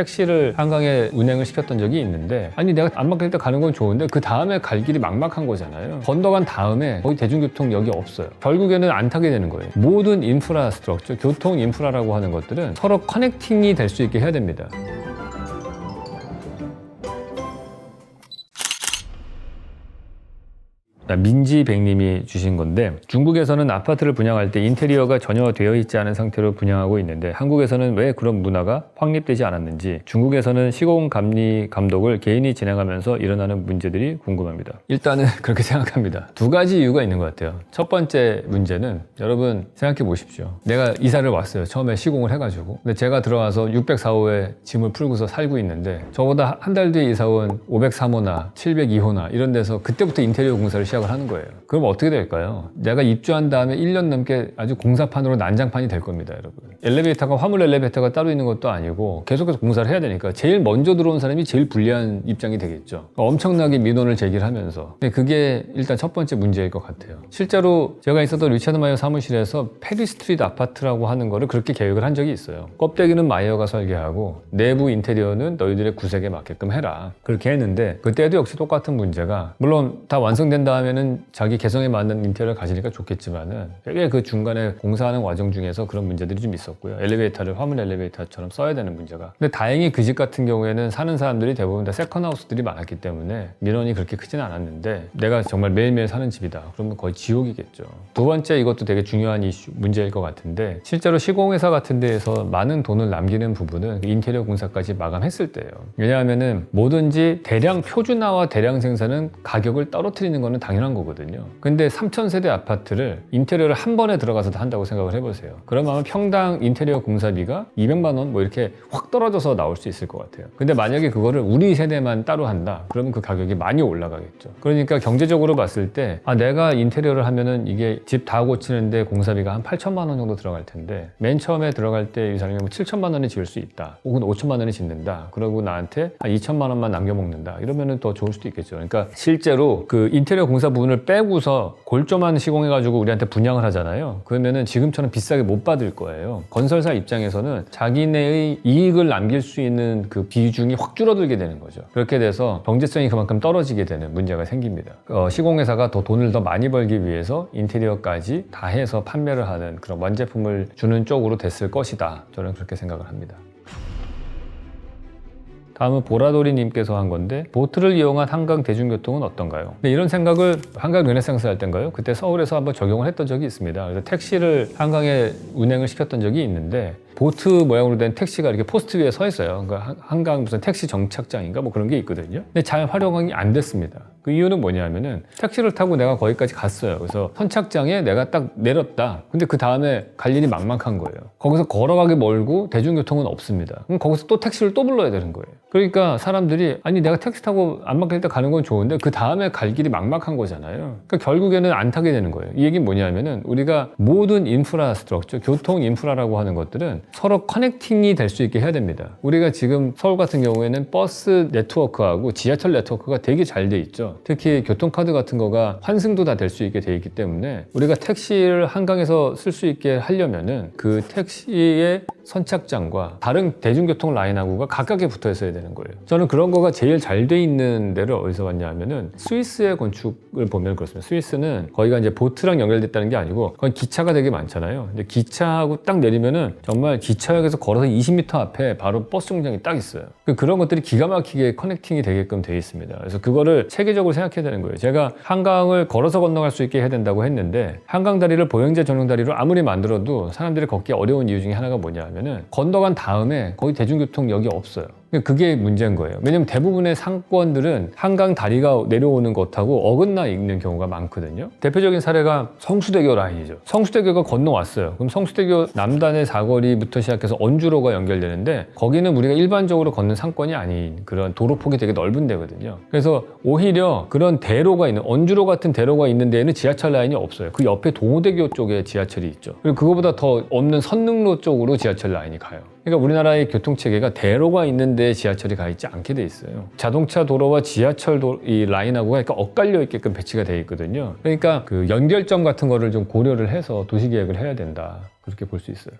택시를 한강에 운행을 시켰던 적이 있는데 아니 내가 안 막힐 때 가는 건 좋은데 그 다음에 갈 길이 막막한 거잖아요. 건너간 다음에 거기 대중교통 역이 없어요. 결국에는 안 타게 되는 거예요. 모든 인프라 스트럭처, 교통 인프라라고 하는 것들은 서로 커넥팅이 될 수 있게 해야 됩니다. 민지백님이 주신 건데 중국에서는 아파트를 분양할 때 인테리어가 전혀 되어 있지 않은 상태로 분양하고 있는데 한국에서는 왜 그런 문화가 확립되지 않았는지 중국에서는 시공 감리 감독을 개인이 진행하면서 일어나는 문제들이 궁금합니다. 일단은 그렇게 생각합니다. 두 가지 이유가 있는 것 같아요. 첫 번째 문제는 여러분 생각해 보십시오. 내가 이사를 왔어요. 처음에 시공을 해가지고 근데 제가 들어와서 604호에 짐을 풀고서 살고 있는데 저보다 한 달 뒤에 이사 온 503호나 702호나 이런 데서 그때부터 인테리어 공사를 시작 을 하는 거예요. 그럼 어떻게 될까요? 내가 입주한 다음에 1년 넘게 아주 공사판으로 난장판이 될 겁니다, 여러분. 엘리베이터가 화물 엘리베이터가 따로 있는 것도 아니고 계속해서 공사를 해야 되니까 제일 먼저 들어온 사람이 제일 불리한 입장이 되겠죠. 엄청나게 민원을 제기를 하면서. 근데 그게 일단 첫 번째 문제일 것 같아요. 실제로 제가 있었던 리차드 마이어 사무실에서 페리 스트리트 아파트라고 하는 거를 그렇게 계획을 한 적이 있어요. 껍데기는 마이어가 설계하고 내부 인테리어는 너희들의 구색에 맞게끔 해라. 그렇게 했는데 그때도 역시 똑같은 문제가 물론 다 완성된 다음에 는 자기 개성에 맞는 인테리어를 가지니까 좋겠지만은 되게 그 중간에 공사하는 과정 중에서 그런 문제들이 좀 있었고요. 엘리베이터를 화물 엘리베이터처럼 써야 되는 문제가. 근데 다행히 그 집 같은 경우에는 사는 사람들이 대부분 다 세컨하우스들이 많았기 때문에 민원이 그렇게 크진 않았는데 내가 정말 매일매일 사는 집이다. 그러면 거의 지옥이겠죠. 두 번째 이것도 되게 중요한 이슈, 문제일 것 같은데 실제로 시공회사 같은 데에서 많은 돈을 남기는 부분은 그 인테리어 공사까지 마감했을 때예요. 왜냐하면은 뭐든지 대량 표준화와 대량 생산은 가격을 떨어뜨리는 거는 당연 한 거거든요. 근데 3,000세대 아파트를 인테리어를 한 번에 들어가서 다 한다고 생각을 해보세요. 그러면 평당 인테리어 공사비가 200만 원 뭐 이렇게 확 떨어져서 나올 수 있을 것 같아요. 근데 만약에 그거를 우리 세대만 따로 한다. 그러면 그 가격이 많이 올라가겠죠. 그러니까 경제적으로 봤을 때 아, 내가 인테리어를 하면은 이게 집 다 고치는데 공사비가 한 8천만 원 정도 들어갈 텐데 맨 처음에 들어갈 때 이 사람이 뭐 7천만 원에 지을 수 있다. 혹은 5천만 원에 짓는다. 그러고 나한테 한 2천만 원만 남겨 먹는다. 이러면은 더 좋을 수도 있겠죠. 그러니까 실제로 그 인테리어 공사 부분을 빼고서 골조만 시공해가지고 우리한테 분양을 하잖아요. 그러면은 지금처럼 비싸게 못 받을 거예요. 건설사 입장에서는 자기네의 이익을 남길 수 있는 그 비중이 확 줄어들게 되는 거죠. 그렇게 돼서 경제성이 그만큼 떨어지게 되는 문제가 생깁니다. 어, 시공회사가 더 돈을 더 많이 벌기 위해서 인테리어까지 다 해서 판매를 하는 그런 완제품을 주는 쪽으로 됐을 것이다. 저는 그렇게 생각을 합니다. 다음은 보라돌이님께서 한 건데 보트를 이용한 한강 대중교통은 어떤가요? 네, 이런 생각을 한강 르네상스 할 때인가요? 그때 서울에서 한번 적용을 했던 적이 있습니다. 그래서 택시를 한강에 운행을 시켰던 적이 있는데 보트 모양으로 된 택시가 이렇게 포스트 위에 서 있어요. 그러니까 한- 한강 무슨 택시 정착장인가 뭐 그런 게 있거든요. 근데 잘 활용이 안 됐습니다. 그 이유는 뭐냐면은 택시를 타고 내가 거기까지 갔어요. 그래서 선착장에 내가 딱 내렸다. 근데 그 다음에 갈 일이 막막한 거예요. 거기서 걸어가기 멀고 대중교통은 없습니다. 그럼 거기서 또 택시를 또 불러야 되는 거예요. 그러니까 사람들이 아니 내가 택시 타고 안 막힐 때 가는 건 좋은데 그 다음에 갈 길이 막막한 거잖아요. 그러니까 결국에는 안 타게 되는 거예요. 이 얘기는 뭐냐면은 우리가 모든 인프라 스트럭처, 교통 인프라라고 하는 것들은 서로 커넥팅이 될 수 있게 해야 됩니다. 우리가 지금 서울 같은 경우에는 버스 네트워크하고 지하철 네트워크가 되게 잘 돼 있죠. 특히 교통카드 같은 거가 환승도 다 될 수 있게 돼 있기 때문에 우리가 택시를 한강에서 쓸 수 있게 하려면은 그 택시의 선착장과 다른 대중교통 라인하고가 가깝게 붙어 있어야 되는 거예요. 저는 그런 거가 제일 잘 돼 있는 데를 어디서 봤냐 하면은 스위스의 건축을 보면 그렇습니다. 스위스는 거기가 이제 보트랑 연결됐다는 게 아니고 거기 기차가 되게 많잖아요. 근데 기차하고 딱 내리면은 정말 기차역에서 걸어서 20m 앞에 바로 버스 정장이 딱 있어요. 그- 그런 것들이 기가 막히게 커넥팅이 되게끔 돼 있습니다. 그래서 그거를 체계적으로 생각해야 되는 거예요. 제가 한강을 걸어서 건너갈 수 있게 해야 된다고 했는데 한강 다리를 보행자 전용 다리로 아무리 만들어도 사람들이 걷기 어려운 이유 중에 하나가 뭐냐 하면은 건너간 다음에 거기 대중교통역이 없어요. 그게 문제인 거예요. 왜냐면 대부분의 상권들은 한강 다리가 내려오는 것하고 어긋나 있는 경우가 많거든요. 대표적인 사례가 성수대교 라인이죠. 성수대교가 건너왔어요. 그럼 성수대교 남단의 사거리부터 시작해서 언주로가 연결되는데 거기는 우리가 일반적으로 걷는 상권이 아닌 그런 도로폭이 되게 넓은 데거든요. 그래서 오히려 그런 대로가 있는 언주로 같은 대로가 있는 데에는 지하철 라인이 없어요. 그 옆에 동호대교 쪽에 지하철이 있죠. 그리고 그거보다 더 없는 선릉로 쪽으로 지하철 라인이 가요. 그러니까 우리나라의 교통 체계가 대로가 있는데 지하철이 가 있지 않게 돼 있어요. 자동차 도로와 지하철 도, 이 라인하고가 약간 엇갈려 있게끔 배치가 돼 있거든요. 그러니까 그 연결점 같은 거를 좀 고려를 해서 도시 계획을 해야 된다. 그렇게 볼 수 있어요.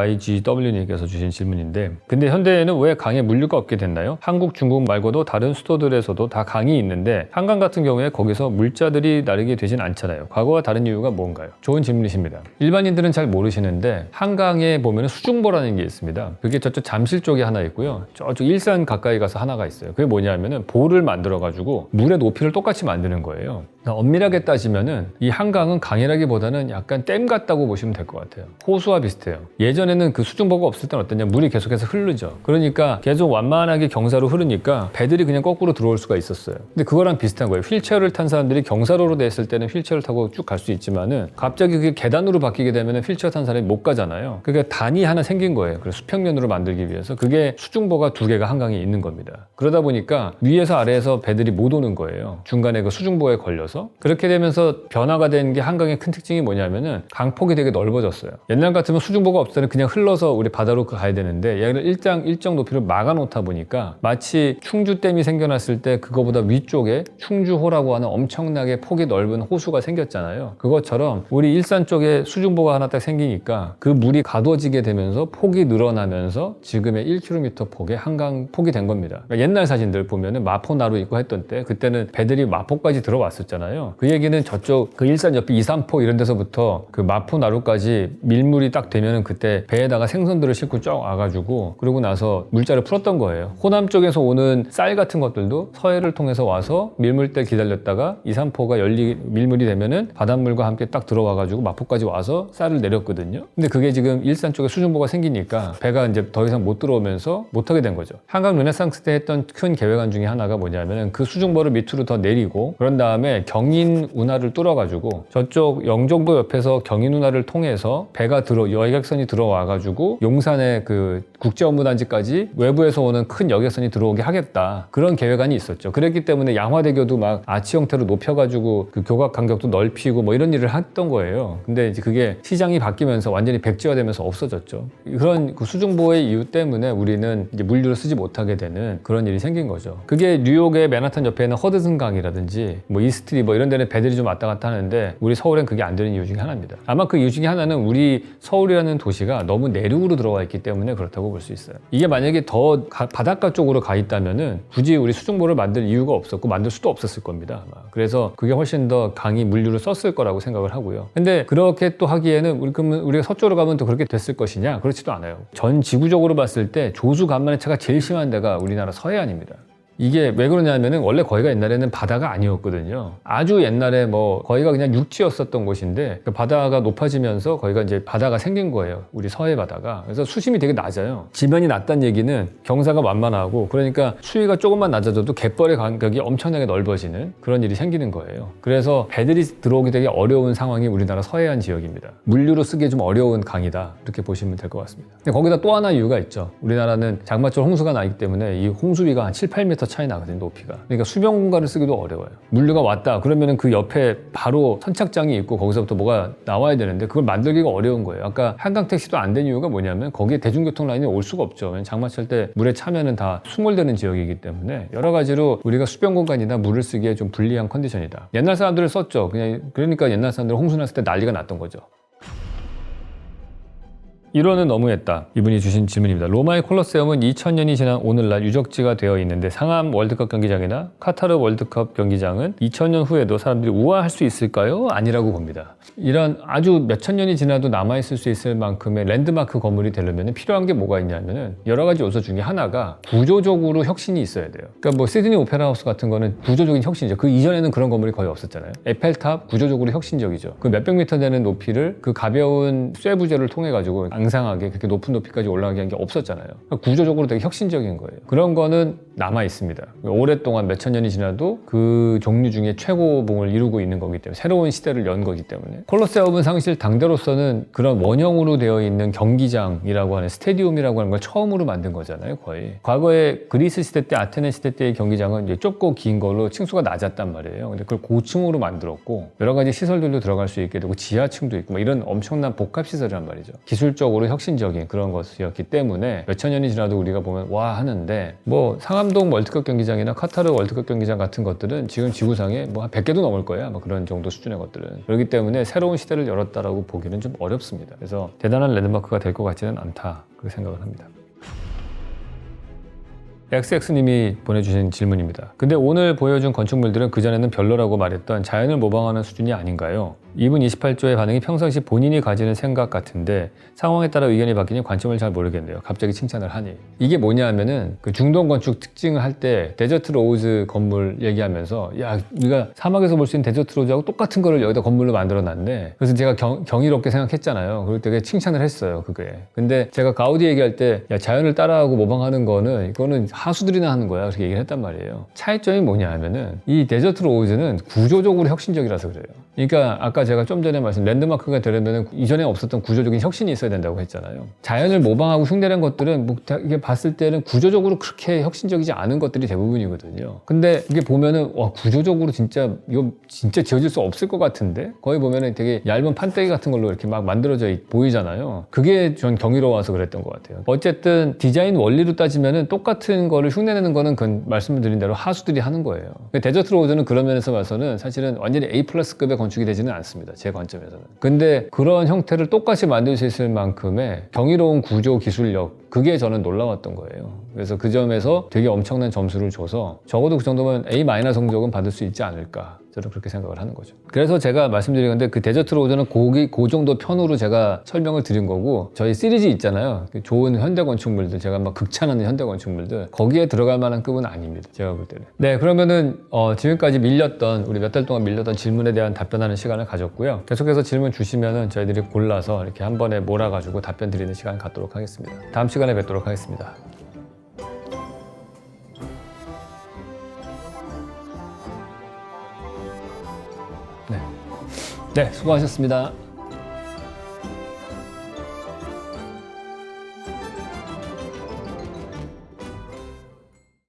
HHAYGW님께서 주신 질문인데 근데 현대에는 왜 강에 물류가 없게 됐나요? 한국, 중국 말고도 다른 수도들에서도 다 강이 있는데 한강 같은 경우에 거기서 물자들이 나르게 되진 않잖아요. 과거와 다른 이유가 뭔가요? 좋은 질문이십니다. 일반인들은 잘 모르시는데 한강에 보면 수중보라는 게 있습니다. 그게 저쪽 잠실 쪽에 하나 있고요. 저쪽 일산 가까이 가서 하나가 있어요. 그게 뭐냐면은 보를 만들어 가지고 물의 높이를 똑같이 만드는 거예요. 엄밀하게 따지면은 이 한강은 강이라기보다는 약간 댐 같다고 보시면 될 것 같아요. 호수 와 비슷해요. 예전에는 그 수중보가 없을 때는 어떠냐 물이 계속해서 흐르죠. 그러니까 계속 완만하게 경사로 흐르니까 배들이 그냥 거꾸로 들어올 수가 있었어요. 근데 그거랑 비슷한 거예요. 휠체어를 탄 사람들이 경사로로 됐을 때는 휠체어를 타고 쭉 갈 수 있지만은 갑자기 그게 계단으로 바뀌게 되면은 휠체어 탄 사람이 못 가잖아요. 그러니까 단이 하나 생긴 거예요. 그래서 수평면으로 만들기 위해서 그게 수중보가 두 개가 한강에 있는 겁니다. 그러다 보니까 위에서 아래에서 배들이 못 오는 거예요. 중간에 그 수중보에 걸려서 그렇게 되면서 변화가 된 게 한강의 큰 특징이 뭐냐면은 강폭이 되게 넓어졌어요. 옛날 같으면 수중보가 없을 때는 그냥 흘러서 우리 바다로 가야 되는데 얘를 일정 일정 높이로 막아 놓다 보니까 마치 충주댐이 생겨났을 때 그거보다 위쪽에 충주호라고 하는 엄청나게 폭이 넓은 호수가 생겼잖아요. 그것처럼 우리 일산 쪽에 수중보가 하나 딱 생기니까 그 물이 가둬지게 되면서 폭이 늘어나면서 지금의 1km 폭의 한강 폭이 된 겁니다. 그러니까 옛날 사진들 보면은 마포나루 있고 했던 때 그때는 배들이 마포까지 들어왔었잖아요. 그 얘기는 저쪽 그 일산 옆에 이산포 이런 데서부터 그 마포나루까지 밀물이 딱 되면은 그때 배에다가 생선들을 싣고 쭉 와가지고 그러고 나서 물자를 풀었던 거예요. 호남 쪽에서 오는 쌀 같은 것들도 서해를 통해서 와서 밀물 때 기다렸다가 이산포가 열리 밀물이 되면은 바닷물과 함께 딱 들어와가지고 마포까지 와서 쌀을 내렸거든요. 근데 그게 지금 일산 쪽에 수중보가 생기니까 배가 이제 더 이상 못 들어오면서 못하게 된 거죠. 한강 르네상스 때 했던 큰 계획안 중에 하나가 뭐냐면은 그 수중보를 밑으로 더 내리고 그런 다음에 경인 운하를 뚫어가지고 저쪽 영종도 옆에서 경인 운하를 통해서 배가 들어 여객선이 들어와 가지고 용산의 그 국제 업무 단지까지 외부에서 오는 큰 여객선이 들어오게 하겠다 그런 계획안이 있었죠. 그랬기 때문에 양화대교도 막 아치 형태로 높여 가지고 그 교각 간격도 넓히고 뭐 이런 일을 했던 거예요. 근데 이제 그게 시장이 바뀌면서 완전히 백지화되면서 없어졌죠. 그런 그 수중보의 이유 때문에 우리는 이제 물류를 쓰지 못하게 되는 그런 일이 생긴 거죠. 그게 뉴욕의 맨하탄 옆에 있는 허드슨 강이라든지 뭐 이스트 리버 이런 데는 배들이 좀 왔다 갔다 하는데 우리 서울엔 그게 안 되는 이유 중에 하나입니다. 아마 그 이유 중에 하나는 우리 서울이라는 도시가 너무 내륙으로 들어와 있기 때문에 그렇다고 볼 수 있어요. 이게 만약에 더 가- 바닷가 쪽으로 가 있다면은 굳이 우리 수중보를 만들 이유가 없었고 만들 수도 없었을 겁니다. 아마. 그래서 그게 훨씬 더 강이 물류를 썼을 거라고 생각을 하고요. 근데 그렇게 또 하기에는 우리 그러면 우리가 서쪽으로 가면 또 그렇게 됐을 것이냐? 그렇지도 않아요. 전 지구적으로 봤을 때 조수 간만의 차가 제일 심한 데가 우리나라 서해안입니다. 이게 왜 그러냐면은 원래 거기가 옛날에는 바다가 아니었거든요. 아주 옛날에 뭐 거기가 그냥 육지였었던 곳인데 그 바다가 높아지면서 거기가 이제 바다가 생긴 거예요. 우리 서해 바다가. 그래서 수심이 되게 낮아요. 지면이 낮다는 얘기는 경사가 만만하고 그러니까 수위가 조금만 낮아져도 갯벌의 간격이 엄청나게 넓어지는 그런 일이 생기는 거예요. 그래서 배들이 들어오기 되게 어려운 상황이 우리나라 서해안 지역입니다. 물류로 쓰기 좀 어려운 강이다. 이렇게 보시면 될 것 같습니다. 근데 거기다 또 하나 이유가 있죠. 우리나라는 장마철 홍수가 나기 때문에 이 홍수비가 한 7, 8m 차이 나거든요, 높이가. 그러니까 수변 공간을 쓰기도 어려워요. 물류가 왔다. 그러면은 그 옆에 바로 선착장이 있고 거기서부터 뭐가 나와야 되는데 그걸 만들기가 어려운 거예요. 아까 한강 택시도 안 된 이유가 뭐냐면 거기에 대중교통 라인이 올 수가 없죠. 장마철 때 물에 차면은 다 수몰되는 지역이기 때문에 여러 가지로 우리가 수변 공간이나 물을 쓰기에 좀 불리한 컨디션이다. 옛날 사람들을 썼죠. 그냥 그러니까 옛날 사람들 홍수 났을 때 난리가 났던 거죠. 1호는 너무했다. 이분이 주신 질문입니다. 로마의 콜로세움은 2000년이 지난 오늘날 유적지가 되어 있는데 상암 월드컵 경기장이나 카타르 월드컵 경기장은 2000년 후에도 사람들이 우아할 수 있을까요? 아니라고 봅니다. 이런 아주 몇천 년이 지나도 남아있을 수 있을 만큼의 랜드마크 건물이 되려면 필요한 게 뭐가 있냐면은 여러 가지 요소 중에 하나가 구조적으로 혁신이 있어야 돼요. 그러니까 뭐 시드니 오페라 하우스 같은 거는 구조적인 혁신이죠. 그 이전에는 그런 건물이 거의 없었잖아요. 에펠탑 구조적으로 혁신적이죠. 그 몇백 미터 되는 높이를 그 가벼운 쇠 부재를 통해 가지고 앙상하게 그렇게 높은 높이까지 올라가게 한 게 없었잖아요. 그러니까 구조적으로 되게 혁신적인 거예요. 그런 거는 남아 있습니다. 오랫동안 몇천 년이 지나도 그 종류 중에 최고봉을 이루고 있는 거기 때문에 새로운 시대를 연 거기 때문에 콜로세움은 사실 당대로서는 그런 원형으로 되어 있는 경기장이라고 하는 스테디움이라고 하는 걸 처음으로 만든 거잖아요, 거의. 과거에 그리스 시대 때 아테네 시대 때의 경기장은 이제 좁고 긴 걸로 층수가 낮았단 말이에요. 근데 그걸 고층으로 만들었고 여러 가지 시설들도 들어갈 수 있게 되고 지하층도 있고 막 이런 엄청난 복합 시설이란 말이죠. 기술적 구조적으로 혁신적인 그런 것이었기 때문에 몇천 년이 지나도 우리가 보면 와 하는데 뭐 상암동 월드컵 경기장이나 카타르 월드컵 경기장 같은 것들은 지금 지구상에 뭐 한 100개도 넘을 거야. 뭐 그런 정도 수준의 것들은. 그렇기 때문에 새로운 시대를 열었다라고 보기는 좀 어렵습니다. 그래서 대단한 랜드마크가 될 것 같지는 않다. 그렇게 생각을 합니다. XX님이 보내주신 질문입니다. 근데 오늘 보여준 건축물들은 그전에는 별로라고 말했던 자연을 모방하는 수준이 아닌가요? 이분 28조의 반응이 평상시 본인이 가지는 생각 같은데 상황에 따라 의견이 바뀌니 관점을 잘 모르겠네요. 갑자기 칭찬을 하니. 이게 뭐냐 하면은 그 중동 건축 특징을 할 때 데저트 로우즈 건물 얘기하면서 야, 우리가 사막에서 볼 수 있는 데저트 로우즈하고 똑같은 거를 여기다 건물로 만들어 놨네. 그래서 제가 경, 경이롭게 생각했잖아요. 그리고 되게 칭찬을 했어요. 그게. 근데 제가 가우디 얘기할 때 야, 자연을 따라하고 모방하는 거는 이거는 하수들이나 하는 거야. 그렇게 얘기를 했단 말이에요. 차이점이 뭐냐 하면은 이 데저트 로우즈는 구조적으로 혁신적이라서 그래요. 그러니까 아까 제가 좀 전에 말씀 랜드마크가 되려면 이전에 없었던 구조적인 혁신이 있어야 된다고 했잖아요. 자연을 모방하고 흉내낸 것들은 뭐 다- 이게 봤을 때는 구조적으로 그렇게 혁신적이지 않은 것들이 대부분이거든요. 근데 이게 보면은 와 구조적으로 진짜 이거 진짜 지어질 수 없을 것 같은데 거기 보면은 되게 얇은 판때기 같은 걸로 이렇게 막 만들어져 있- 보이잖아요. 그게 전 경이로워서 그랬던 것 같아요. 어쨌든 디자인 원리로 따지면은 똑같은 거를 흉내내는 거는 그 말씀드린 대로 하수들이 하는 거예요. 데저트 로드는 그런 면에서 봐서는 사실은 완전히 A 플러스급의 건축이 되지는 않습니다. 제 관점에서는. 근데 그런 형태를 똑같이 만들 수 있을 만큼의 경이로운 구조 기술력 그게 저는 놀라웠던 거예요. 그래서 그 점에서 되게 엄청난 점수를 줘서 적어도 그 정도면 A 성적은 받을 수 있지 않을까. 저는 그렇게 생각을 하는 거죠. 그래서 제가 말씀드린 건데 그 데저트 로드는 고기 그 정도 편으로 제가 설명을 드린 거고 저희 시리즈 있잖아요. 그 좋은 현대 건축물들 제가 막 극찬하는 현대 건축물들 거기에 들어갈 만한 급은 아닙니다. 제가 볼 때는. 네 그러면은 어, 지금까지 밀렸던 우리 몇 달 동안 밀렸던 질문에 대한 답변하는 시간을 가졌고요. 계속해서 질문 주시면은 저희들이 골라서 이렇게 한 번에 몰아가지고 답변 드리는 시간 갖도록 하겠습니다. 다음 시간에 뵙도록 하겠습니다. 네, 네 수고하셨습니다.